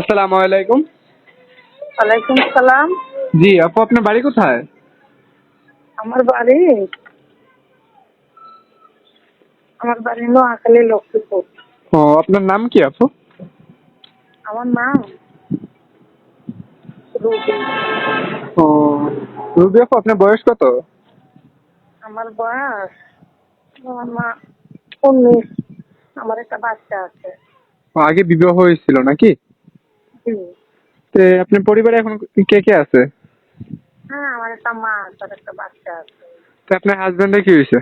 আসসালামু আলাইকুম। ওয়ালাইকুম সালাম। জি আপু আপনার বাড়ি কোথায়? আমার বাড়ি আমার বাড়ি নোয়াখালী লক্ষ্মীপুর। ও আপনার নাম কি আপু? আমার নাম রুবি। ও রুবি আপু আপনার বয়স কত? আমার বয়স আমার মা উনিশ। আমার একটা বাচ্চা আছে। আগে বিবাহ হয়েছিল নাকি? তে আপনার পরিবারে এখন কে কে আছে? হ্যাঁ আমার একটা মা তার একটা বাচ্চা আছে। তো আপনার হাজবেন্ডের কি হয়েছে?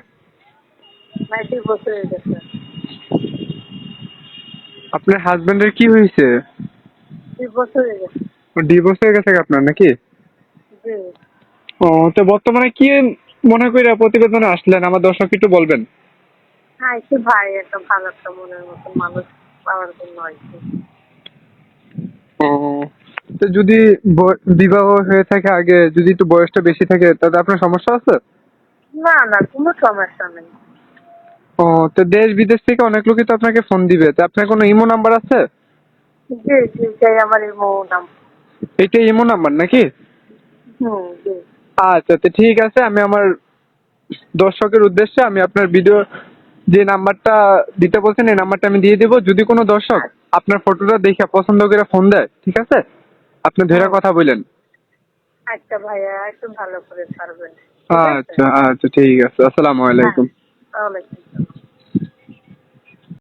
নাই দুই বছর হয়ে গেছে। আপনার হাজবেন্ডের কি হয়েছে? দুই বছর হয়ে গেছে। ডিভোর্স হয়ে গেছে আপনার নাকি? জি। ও তো বর্তমানে কি মনে করে প্রতিবেদনে আসলেন? আমার দর্শক একটু বলবেন। হ্যাঁ কি ভাই একটা ভালো একটা মনের মতো মানুষ পাওয়ার জন্য আর কি। তো যদি বিবাহ হয়ে থাকে আগে যদি একটু বয়সটা বেশি থাকে তাতে আপনার সমস্যা আছে? না না কোনো সমস্যা নেই। ও তো দেশ বিদেশ থেকে অনেক লোকই তো আপনাকে ফোন দিবে। তো আপনার কোনো ইমো নাম্বার আছে? জি জি যাই আমার এই মৌ নাম এটা ইমো নাম্বার নাকি? হুম জি। আচ্ছা তো ঠিক আছে আমি আমার দর্শকের উদ্দেশ্যে আমি আপনার ভিডিও যে নাম্বারটা দিতে বলছেন এই নাম্বারটা আমি দিয়ে দেবো। যদি কোনো দর্শক আপনার ফটোটা দেখে পছন্দ করে ফোন দেয় ঠিক আছে? আপনি ধরে কথা বলেন। আচ্ছা ভাইয়া একটু ভালো করে পারবেন আচ্ছা আচ্ছা ঠিক আছে। আসসালামু আলাইকুম। ওয়ালাইকুম আসসালাম।